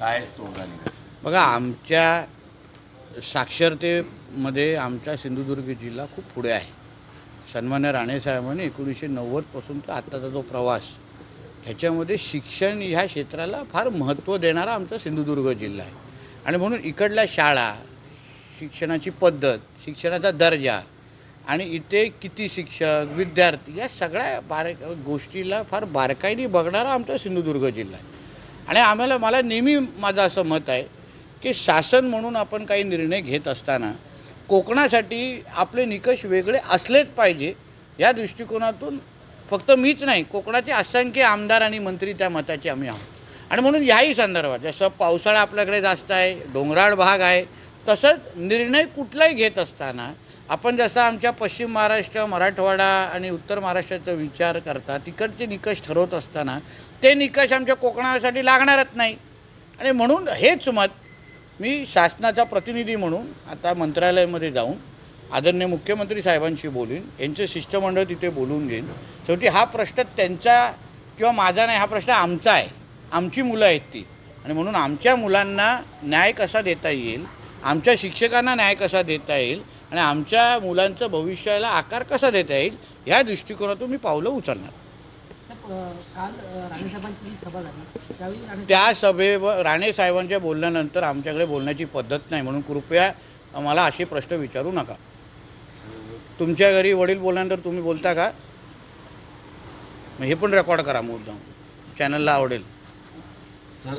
काय तोडगा निघाला? बघा आमच्या साक्षरतेमध्ये आमचा सिंधुदुर्ग जिल्हा खूप पुढे आहे. सन्मान्य राणेसाहेबांनी एकोणीसशे नव्वदपासून तर आत्ताचा जो प्रवास ह्याच्यामध्ये शिक्षण ह्या क्षेत्राला फार महत्त्व देणारा आमचा सिंधुदुर्ग जिल्हा आहे. आणि म्हणून इकडल्या शाळा शिक्षणाची पद्धत शिक्षणाचा दर्जा आणि इथे किती शिक्षक विद्यार्थी या सगळ्या बारे गोष्टीला फार बारकाईने बघणारा आमचा सिंधुदुर्ग जिल्हा आहे. आणि आम्हाला मला नेहमी माझं असं मत आहे की शासन म्हणून आपण काही निर्णय घेत असताना कोकणासाठी आपले निकष वेगळे असलेच पाहिजे या दृष्टिकोनातून फक्त मीच नाही कोकणाचे असंख्य आमदार आणि मंत्री त्या मताचे आम्ही आहोत. आणि म्हणून याही संदर्भात जसं पावसाळा आपल्याकडे जास्त आहे डोंगराळ भाग आहे तसंच निर्णय कुठलाही घेत असताना आपण जसं आमच्या पश्चिम महाराष्ट्र मराठवाडा आणि उत्तर महाराष्ट्राचा विचार करता तिकडचे निकष ठरवत असताना ते निकष आमच्या कोकणासाठी लागणारच नाही. आणि म्हणून हेच मत मी शासनाचा प्रतिनिधी म्हणून आता मंत्रालयामध्ये जाऊन आदरणीय मुख्यमंत्री साहेबांशी बोलीन यांचे शिष्टमंडळ तिथे बोलून घेईन. शेवटी हा प्रश्न त्यांचा किंवा माझा नाही हा प्रश्न आमचा आहे. आमची मुलं आहेत ती. आणि म्हणून आमच्या मुलांना न्याय कसा देता येईल आमच्या शिक्षकांना न्याय कसा देता येईल आणि आमच्या मुलांचं भविष्याला आकार कसा देता येईल या दृष्टिकोनातून मी पावलं उचलणार. त्या सभेवर राणे साहेबांच्या बोलल्यानंतर आमच्याकडे बोलण्याची पद्धत नाही म्हणून कृपया मला असे प्रश्न विचारू नका. तुमच्या घरी वडील बोलल्यानंतर तुम्ही बोलता का? मग हे पण रेकॉर्ड करा मुद्दाम. चॅनलला आवडेल. सर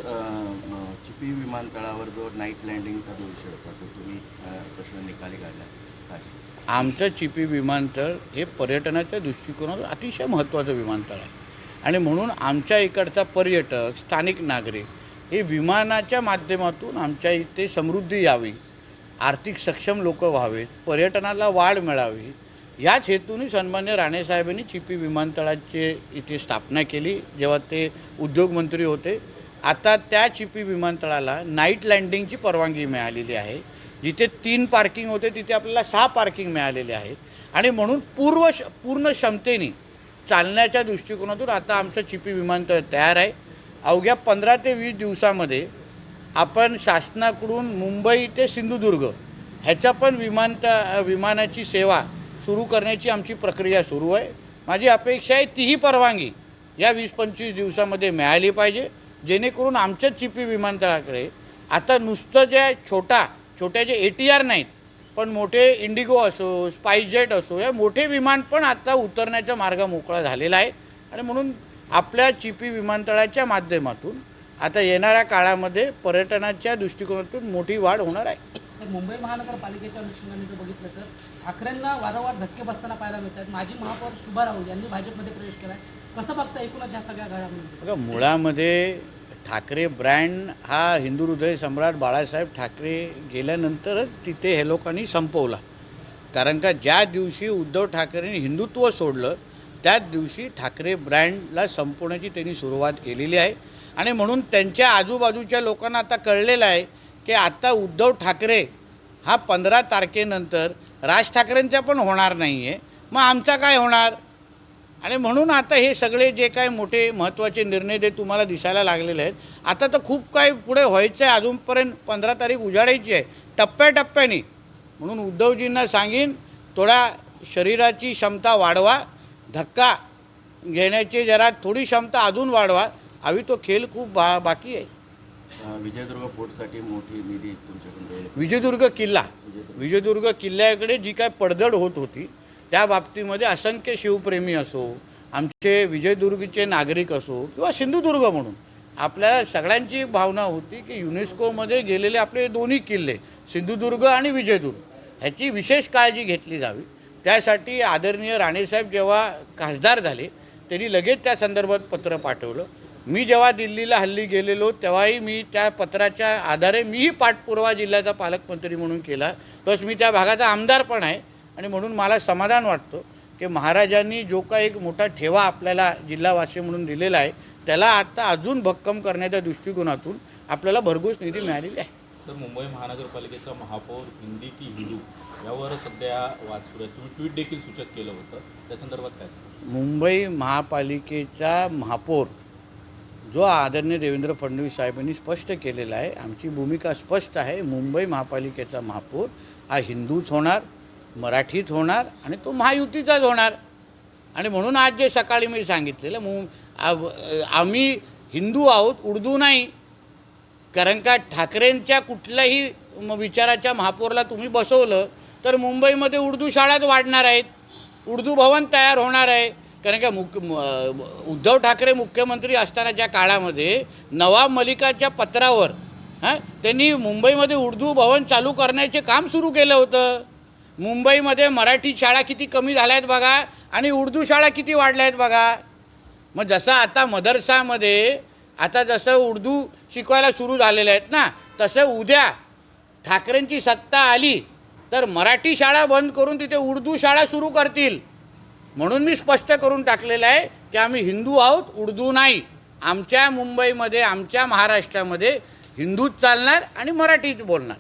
पी चिपी विमानतळावर जो नाईट लँडिंगचा जो विषय होता तो तुम्ही प्रश्न निकाली काढला. आमचं चिपी विमानतळ हे पर्यटनाच्या दृष्टिकोनातून अतिशय महत्त्वाचं विमानतळ आहे. आणि म्हणून आमच्या इकडचा पर्यटक स्थानिक नागरिक हे विमानाच्या माध्यमातून आमच्या इथे समृद्धी यावी आर्थिक सक्षम लोक व्हावेत पर्यटनाला वाढ मिळावी याच हेतूने सन्मान्य राणेसाहेबांनी चिपी विमानतळाचे इथे स्थापना केली. जेव्हा ते उद्योगमंत्री होते आता त्या चिपी विमानतळाला नाईट लँडिंगची परवानगी मिळालेली आहे. जिथे तीन पार्किंग होते तिथे आपल्याला सहा पार्किंग मिळालेले आहेत. आणि म्हणून पूर्व श पूर्ण क्षमतेने चालण्याच्या दृष्टिकोनातून आता आमचं चिपी विमानतळ तयार आहे. अवघ्या पंधरा ते वीस दिवसामध्ये आपण शासनाकडून मुंबई ते सिंधुदुर्ग ह्याच्या पण विमानत विमानाची सेवा सुरू करण्याची आमची प्रक्रिया सुरू आहे. माझी अपेक्षा आहे तीही परवानगी या वीस पंचवीस दिवसामध्ये मिळाली पाहिजे. जेणेकरून आमच्या चिपी विमानतळाकडे आता नुसतं जे छोटा छोट्या जे ए टी आर नाहीत पण मोठे इंडिगो असो स्पाईसजेट असो या मोठे विमान पण आता उतरण्याचा मार्ग मोकळा झालेला आहे. आणि म्हणून आपल्या चिपी विमानतळाच्या माध्यमातून आता येणाऱ्या काळामध्ये पर्यटनाच्या दृष्टिकोनातून मोठी वाढ होणार आहे. मुंबई महानगरपालिकेच्या अनुषंगाने जर बघितलं तर ठाकरेंना वारंवार धक्के बसताना पाहायला मिळतात. माजी महापौर शुभा राहुल यांनी भाजपमध्ये प्रवेश केला कसं बघता एकूणच या सगळ्या घडामोडी? बघा मुळामध्ये ठाकरे ब्रँड हा हिंदू हृदय सम्राट बाळासाहेब ठाकरे गेल्यानंतरच तिथे हे लोकांनी संपवला. कारण का ज्या दिवशी उद्धव ठाकरेंनी हिंदुत्व सोडलं त्याच दिवशी ठाकरे ब्रँडला संपवण्याची त्यांनी सुरुवात केलेली आहे. आणि म्हणून त्यांच्या आजूबाजूच्या लोकांना आता कळलेलं आहे की आता उद्धव ठाकरे हा पंधरा तारखेनंतर राज ठाकरेंचा पण होणार नाही आहे मग आमचा काय होणार? आणि म्हणून आता हे सगळे जे काय मोठे महत्त्वाचे निर्णय ते तुम्हाला दिसायला लागलेले आहेत. आता तर खूप काय पुढे व्हायचं आहे. अजूनपर्यंत पंधरा तारीख उजाडायची आहे. टप्प्याटप्प्याने. म्हणून उद्धवजींना सांगेन थोडा शरीराची क्षमता वाढवा. धक्का घेण्याची जरा थोडी क्षमता अजून वाढवा. हवी तो खेळ खूप बा बाकी आहे. विजयदुर्ग पोर्टसाठी मोठी निधी तुमच्याकडून विजयदुर्ग किल्ला. विजयदुर्ग किल्ल्याकडे जी काय पडझड होत होती त्या बाबतीमध्ये असंख्य शिवप्रेमी असो आमचे विजयदुर्गचे नागरिक असो किंवा सिंधुदुर्ग म्हणून आपल्याला सगळ्यांची भावना होती की युनेस्कोमध्ये गेलेले आपले दोन्ही किल्ले सिंधुदुर्ग आणि विजयदुर्ग ह्याची विशेष काळजी घेतली जावी. त्यासाठी आदरणीय राणेसाहेब जेव्हा खासदार झाले त्यांनी लगेच त्या संदर्भात पत्र पाठवलं. मी जेव्हा दिल्लीला हल्ली गेलेलो तेव्हाही मी त्या पत्राच्या आधारे मीही पाठपुरावा जिल्ह्याचा पालकमंत्री म्हणून केला. प्लस मी त्या भागाचा आमदार पण आहे आणि म्हणून मला समाधान वाटतं की महाराजांनी जो काही एक मोठा ठेवा आपल्याला जिल्हावासी म्हणून दिलेला आहे त्याला आता अजून भक्कम करण्याच्या दृष्टिकोनातून आपल्याला भरघोस निधी मिळालेली आहे. तर मुंबई महानगरपालिकेचा महापौर हिंदी की हिंदू यावर सध्या वाद सुरू आहे. तुम्ही ट्विट देखील सूचक केलं होतं. त्या संदर्भात काय? मुंबई महापालिकेचा महापौर जो आदरणीय देवेंद्र फडणवीस साहेबांनी स्पष्ट केलेला आहे आमची भूमिका स्पष्ट आहे मुंबई महापालिकेचा महापौर हा हिंदूच होणार मराठीत होणार आणि तो महायुतीचाच होणार. आणि म्हणून आज जे सकाळी मी सांगितलेलं मु आम्ही हिंदू आहोत उर्दू नाही. कारण का ठाकरेंच्या कुठल्याही म- विचाराच्या महापौरला तुम्ही बसवलं तर मुंबईमध्ये उर्दू शाळाच वाढणार आहेत. उर्दू भवन तयार होणार आहे. कारण का मुख उद्धव ठाकरे मुख्यमंत्री असतानाच्या काळामध्ये नवाब मलिकाच्या पत्रावर हां त्यांनी मुंबईमध्ये उर्दू भवन चालू करण्याचे काम सुरू केलं होतं. मुंबईमध्ये मराठी शाळा किती कमी झाल्या आहेत बघा आणि उर्दू शाळा किती वाढल्या आहेत बघा. मग जसं आता मदरसामध्ये आता जसं उर्दू शिकवायला सुरू झालेले आहेत ना तसं उद्या ठाकरेंची सत्ता आली तर मराठी शाळा बंद करून तिथे उर्दू शाळा सुरू करतील. म्हणून मी स्पष्ट करून टाकलेलं आहे की आम्ही हिंदू आहोत उर्दू नाही. आमच्या मुंबईमध्ये आमच्या महाराष्ट्रामध्ये हिंदूच चालणार आणि मराठीच बोलणार.